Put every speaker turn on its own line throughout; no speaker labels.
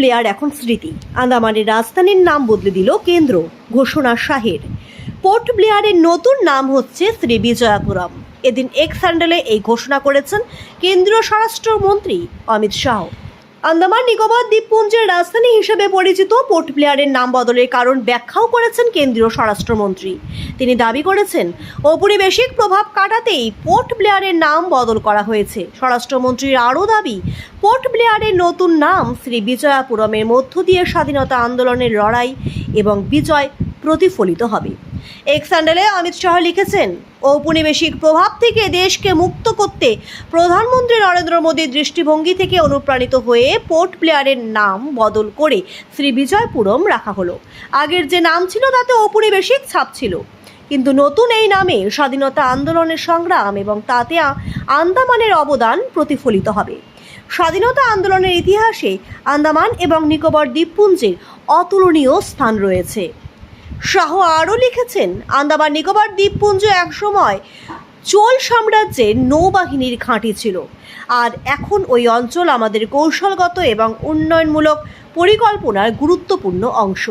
Blair এখন স্মৃতি। আন্দামানের রাজধানীর নাম বদলে দিল কেন্দ্র, ঘোষণা শাহের। পোর্ট ব্লেয়ারের নতুন নাম হচ্ছে শ্রী বিজয়াপুরম। এদিন এক্স হ্যান্ডেলে এই ঘোষণা করেছেন কেন্দ্রীয় স্বরাষ্ট্রমন্ত্রী অমিত শাহ। আন্দামান নিকোবর দ্বীপপুঞ্জের রাজধানী হিসেবে পরিচিত পোর্ট ব্লেয়ারের নাম বদলের কারণ ব্যাখ্যাও করেছেন কেন্দ্রীয় স্বরাষ্ট্রমন্ত্রী। তিনি দাবি করেছেন, ঔপনিবেশিক প্রভাব কাটাতেই পোর্ট ব্লেয়ারের নাম বদল করা হয়েছে। স্বরাষ্ট্রমন্ত্রীর আরও দাবি, পোর্ট ব্লেয়ারের নতুন নাম শ্রী বিজয়াপুরমের মধ্য দিয়ে স্বাধীনতা আন্দোলনের লড়াই এবং বিজয় প্রতিফলিত হবে। এক স্যান্ডেলে অমিত শাহ লিখেছেন, ঔপনিবেশিক প্রভাব থেকে দেশকে মুক্ত করতে প্রধানমন্ত্রী নরেন্দ্র মোদীর দৃষ্টিভঙ্গি থেকে অনুপ্রাণিত হয়ে পোর্ট প্লেয়ারের নাম বদল করে শ্রী বিজয়পুরম রাখা হলো। আগের যে নাম ছিল, তাতে ঔপনিবেশিক ছাপ ছিল। কিন্তু নতুন এই নামে স্বাধীনতা আন্দোলনের সংগ্রাম এবং তাতে আন্দামানের অবদান প্রতিফলিত হবে। স্বাধীনতা আন্দোলনের ইতিহাসে আন্দামান এবং নিকোবর দ্বীপপুঞ্জের অতুলনীয় স্থান রয়েছে। শাহ আরও লিখেছেন, আন্দামান নিকোবর দ্বীপপুঞ্জ একসময় চোল সাম্রাজ্যের নৌবাহিনীর ঘাঁটি ছিল। আর এখন ওই অঞ্চল আমাদের কৌশলগত এবং উন্নয়নমূলক পরিকল্পনার গুরুত্বপূর্ণ অংশ।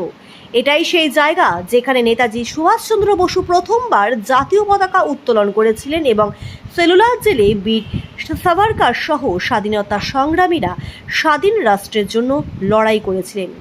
এটাই সেই জায়গা যেখানে নেতাজি সুভাষচন্দ্র বসু প্রথমবার জাতীয় পতাকা উত্তোলন করেছিলেন এবং সেলুলার জেলে বীর সাভারকার সহ স্বাধীনতা সংগ্রামীরা স্বাধীন রাষ্ট্রের জন্য লড়াই করেছিলেন।